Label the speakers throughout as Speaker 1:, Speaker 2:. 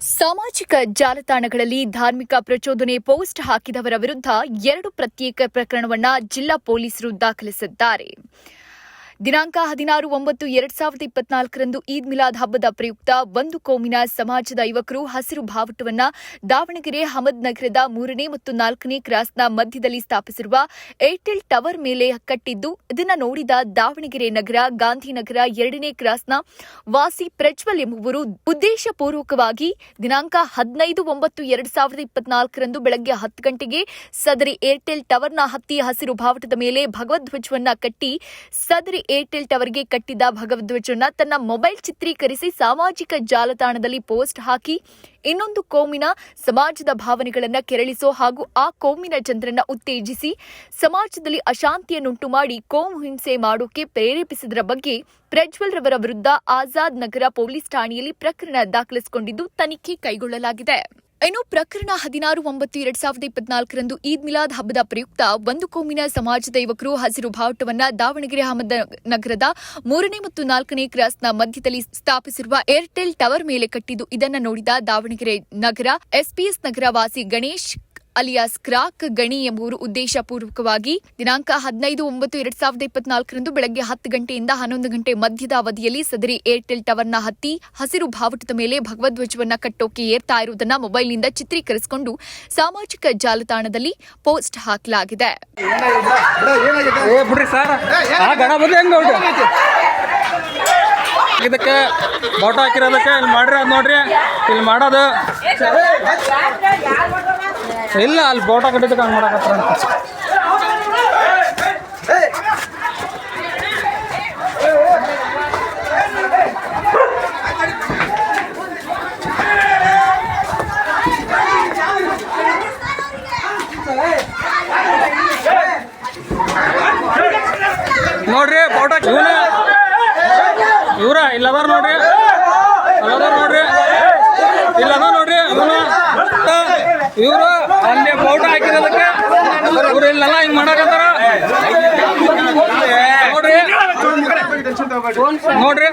Speaker 1: ಸಾಮಾಜಿಕ ಜಾಲತಾಣಗಳಲ್ಲಿ ಧಾರ್ಮಿಕ ಪ್ರಚೋದನೆ ಪೋಸ್ಟ್ ಹಾಕಿದವರ ವಿರುದ್ಧ ಎರಡು ಪ್ರತ್ಯೇಕ ಪ್ರಕರಣವನ್ನ ಜಿಲ್ಲಾ ಪೊಲೀಸರು ದಾಖಲಿಸಿದ್ದಾರೆ. ದಿನಾಂಕ ಹದಿನಾರು ಒಂಬತ್ತು ಎರಡ್ ಸಾವಿರದ ಇಪ್ಪತ್ನಾಲ್ಕರಂದು ಈದ್ ಮಿಲಾದ್ ಹಬ್ಬದ ಪ್ರಯುಕ್ತ ಒಂದು ಕೋಮಿನ ಸಮಾಜದ ಯುವಕರು ಹಸಿರು ಭಾವಟವನ್ನ ದಾವಣಗೆರೆ ಹಮದ್ ನಗರದ ಮೂರನೇ ಮತ್ತು ನಾಲ್ಕನೇ ಕ್ರಾಸ್ನ ಮಧ್ಯದಲ್ಲಿ ಸ್ಥಾಪಿಸಿರುವ ಏರ್ಟೆಲ್ ಟವರ್ ಮೇಲೆ ಕಟ್ಟಿದ್ದು, ಇದನ್ನು ನೋಡಿದ ದಾವಣಗೆರೆ ನಗರ, ಗಾಂಧಿನಗರ ಎರಡನೇ ಕ್ರಾಸ್ನ ವಾಸಿ ಪ್ರಜ್ವಲ್ ಎಂಬುವರು ಉದ್ದೇಶಪೂರ್ವಕವಾಗಿ ದಿನಾಂಕ ಹದಿನೈದು ಒಂಬತ್ತು ಎರಡ್ ಸಾವಿರದ ಇಪ್ಪತ್ನಾಲ್ಕರಂದು ಬೆಳಗ್ಗೆ ಹತ್ತು ಗಂಟೆಗೆ ಸದರಿ ಏರ್ಟೆಲ್ ಟವರ್ನ ಹತ್ತಿ ಹಸಿರು ಭಾವಟದ ಮೇಲೆ ಭಗವದ್ವಜವನ್ನ ಕಟ್ಟಿ ಸದರಿ ಏರ್ಟೆಲ್ ಟವರ್ಗೆ ಕಟ್ಟಿದ್ದ ಭಗವದ್ವಜನ ತನ್ನ ಮೊಬೈಲ್ ಚಿತ್ರೀಕರಿಸಿ ಸಾಮಾಜಿಕ ಜಾಲತಾಣದಲ್ಲಿ ಪೋಸ್ಟ್ ಹಾಕಿ, ಇನ್ನೊಂದು ಕೋಮಿನ ಸಮಾಜದ ಭಾವನೆಗಳನ್ನು ಕೆರಳಿಸೋ ಹಾಗೂ ಆ ಕೋಮಿನ ಜನರನ್ನ ಉತ್ತೇಜಿಸಿ ಸಮಾಜದಲ್ಲಿ ಅಶಾಂತಿಯನ್ನುಂಟು ಮಾಡಿ ಕೋಮು ಹಿಂಸೆ ಮಾಡೋಕೆ ಪ್ರೇರೇಪಿಸಿದರ ಬಗ್ಗೆ ಪ್ರಜ್ವಲ್ ರವರ ವಿರುದ್ಧ ಆಜಾದ್ ನಗರ ಪೊಲೀಸ್ ಠಾಣೆಯಲ್ಲಿ ಪ್ರಕರಣ ದಾಖಲಿಸಿಕೊಂಡಿದ್ದು ತನಿಖೆ ಕೈಗೊಳ್ಳಲಾಗಿದೆ. ಇನ್ನು ಪ್ರಕರಣ ಹದಿನಾರು, ಒಂಬತ್ತು, ಎರಡ್ ಸಾವಿರದ ಇಪ್ಪತ್ನಾಲ್ಕರಂದು ಈದ್ ಮಿಲಾದ್ ಹಬ್ಬದ ಪ್ರಯುಕ್ತ ಒಂದು ಕೋಮಿನ ಸಮಾಜದ ಯುವಕರು ಹಸಿರು ಬಾವುಟವನ್ನ ದಾವಣಗೆರೆ ಅಹಮದ್ ನಗರದ ಮೂರನೇ ಮತ್ತು ನಾಲ್ಕನೇ ಕ್ರಾಸ್ನ ಮಧ್ಯದಲ್ಲಿ ಸ್ಥಾಪಿಸಿರುವ ಏರ್ಟೆಲ್ ಟವರ್ ಮೇಲೆ ಕಟ್ಟಿದ್ದು ಇದನ್ನ ನೋಡಿದ ದಾವಣಗೆರೆ ನಗರ ಎಸ್ಪಿಎಸ್ ನಗರ ವಾಸಿ ಗಣೇಶ್ ಅಲಿಯಾಸ್ ಕ್ರಾಕ್ ಗಣಿ ಎಂಬುವರು ಉದ್ದೇಶಪೂರ್ವಕವಾಗಿ ದಿನಾಂಕ ಹದಿನೈದು ಒಂಬತ್ತು ಎರಡ್ ಸಾವಿರದ ಇಪ್ಪತ್ನಾಲ್ಕರಂದು ಬೆಳಗ್ಗೆ ಹತ್ತು ಗಂಟೆಯಿಂದ ಹನ್ನೊಂದು ಗಂಟೆ ಮಧ್ಯದ ಅವಧಿಯಲ್ಲಿ ಸದರಿ ಏರ್ಟೆಲ್ ಟವರ್ನ ಹತ್ತಿ ಹಸಿರು ಭಾವಟದ ಮೇಲೆ ಭಗವಧ್ವಜವನ್ನ ಕಟ್ಟೋಕೆ ಏರ್ತಾ ಇರುವುದನ್ನ ಮೊಬೈಲ್ನಿಂದ ಚಿತ್ರೀಕರಿಸಿಕೊಂಡು ಸಾಮಾಜಿಕ ಜಾಲತಾಣದಲ್ಲಿ ಪೋಸ್ಟ್ ಹಾಕಲಾಗಿದೆ
Speaker 2: ಇದಕ್ಕೆ ಫೋಟೋ ಹಾಕಿರೋದಕ್ಕೆ ಇಲ್ಲಿ ಮಾಡ್ರಿ ನೋಡ್ರಿ ಇಲ್ಲಿ ಮಾಡೋದು ಇಲ್ಲ ಅಲ್ಲಿ ಫೋಟೋ ಕಟ್ಟಿದ್ದಕ್ಕೆ ಹಂಗೆ ಮಾಡಕತ್ತಾರ ನೋಡ್ರಿ ಫೋಟೋ ಇವನ ಇವ್ರ ಇಲ್ಲದಾರ ನೋಡ್ರಿ ಅಲ್ಲದಾರ ನೋಡ್ರಿ ಇಲ್ಲದ ನೋಡ್ರಿ ಇವನು ಇವರು ಅಲ್ಲಿ ಫೋಟೋ ಹಾಕಿರೋದಕ್ಕೆ ಇವ್ರು ಇಲ್ಲೆಲ್ಲ ಹಿಂಗ್ ಮಾಡಕತ್ತಾರ? ನೋಡ್ರಿ. ನೋಡ್ರಿ.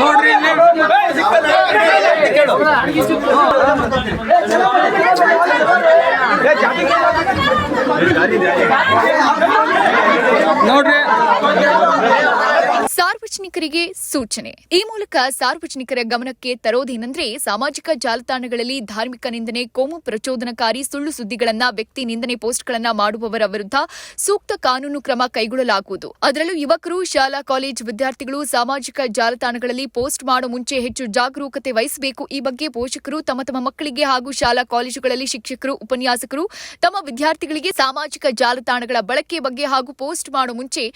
Speaker 2: ನೋಡ್ರಿ ನೋಡ್ರಿ.
Speaker 1: ಸಾರ್ವಜನಿಕರಿಗೆ ಸೂಚನೆ. ಈ ಮೂಲಕ ಸಾರ್ವಜನಿಕರ ಗಮನಕ್ಕೆ ತರೋದೇನೆಂದ್ರೆ ಸಾಮಾಜಿಕ ಜಾಲತಾಣಗಳಲ್ಲಿ ಧಾರ್ಮಿಕ ನಿಂದನೆ, ಕೋಮು ಪ್ರಚೋದನಕಾರಿ ಸುಳ್ಳು ಸುದ್ದಿಗಳನ್ನ ವ್ಯಕ್ತಿ ನಿಂದನೆ ಪೋಸ್ಟ್ಗಳನ್ನ ಮಾಡುವವರ ವಿರುದ್ಧ ಸೂಕ್ತ ಕಾನೂನು ಕ್ರಮ ಕೈಗೊಳ್ಳಲಾಗುವುದು. ಅದರಲ್ಲೂ ಯುವಕರು, ಶಾಲಾ, ಕಾಲೇಜು ವಿದ್ಯಾರ್ಥಿಗಳು ಸಾಮಾಜಿಕ ಜಾಲತಾಣಗಳಲ್ಲಿ ಪೋಸ್ಟ್ ಮಾಡೋ ಮುಂಚೆ ಹೆಚ್ಚು ಜಾಗರೂಕತೆ ವಹಿಸಬೇಕು. ಈ ಬಗ್ಗೆ ಪೋಷಕರು ತಮ್ಮ ತಮ್ಮ ಮಕ್ಕಳಿಗೆ ಹಾಗೂ ಶಾಲಾ, ಕಾಲೇಜುಗಳಲ್ಲಿ ಶಿಕ್ಷಕರು, ಉಪನ್ಯಾಸಕರು ತಮ್ಮ ವಿದ್ಯಾರ್ಥಿಗಳಿಗೆ ಸಾಮಾಜಿಕ ಜಾಲತಾಣಗಳ ಬಳಕೆ ಬಗ್ಗೆ ಹಾಗೂ ಪೋಸ್ಟ್ ಮಾಡೋ ಮುಂಚೆ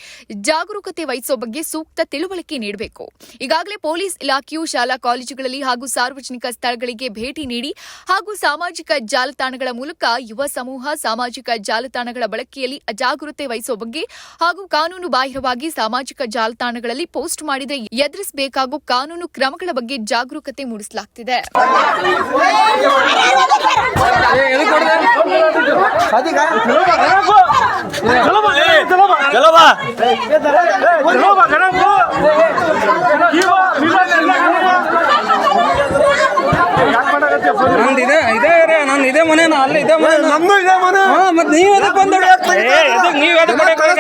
Speaker 1: ಜಾಗರೂಕತೆ ವಹಿಸೋ ಬಗ್ಗೆ ಸೂಕ್ತ ತಿಳುವಳಿಕೆ ನೀಡಬೇಕು. ಈಗಾಗಲೇ ಪೊಲೀಸ್ ಇಲಾಖೆಯು ಶಾಲಾ ಕಾಲೇಜುಗಳಲ್ಲಿ ಹಾಗೂ ಸಾರ್ವಜನಿಕ ಸ್ಥಳಗಳಿಗೆ ಭೇಟಿ ನೀಡಿ ಹಾಗೂ ಸಾಮಾಜಿಕ ಜಾಲತಾಣಗಳ ಮೂಲಕ ಯುವ ಸಮೂಹ ಸಾಮಾಜಿಕ ಜಾಲತಾಣಗಳ ಬಳಕೆಯಲ್ಲಿ ಅಜಾಗರೂಕತೆ ವಹಿಸುವ ಬಗ್ಗೆ ಹಾಗೂ ಕಾನೂನು ಬಾಹಿರವಾಗಿ ಸಾಮಾಜಿಕ ಜಾಲತಾಣಗಳಲ್ಲಿ ಪೋಸ್ಟ್ ಮಾಡಿದರೆ ಎದುರಿಸಬೇಕಾಗುವ ಕಾನೂನು ಕ್ರಮಗಳ ಬಗ್ಗೆ ಜಾಗರೂಕತೆ ಮೂಡಿಸಲಾಗುತ್ತಿದೆ?
Speaker 2: ನಂದು ಇದೆ ಇದೇ ಏರಿಯಾ ನಂದು ಇದೇ ಮನೆ ಅಲ್ಲಿ ಇದೇ ಮನೆ
Speaker 3: ನಮ್ದು ಇದೆ ಮನೆ.
Speaker 2: ಹಾ ಮತ್ತೆ ನೀವು ಎದಕ್ ಬಂದ ನೀವು?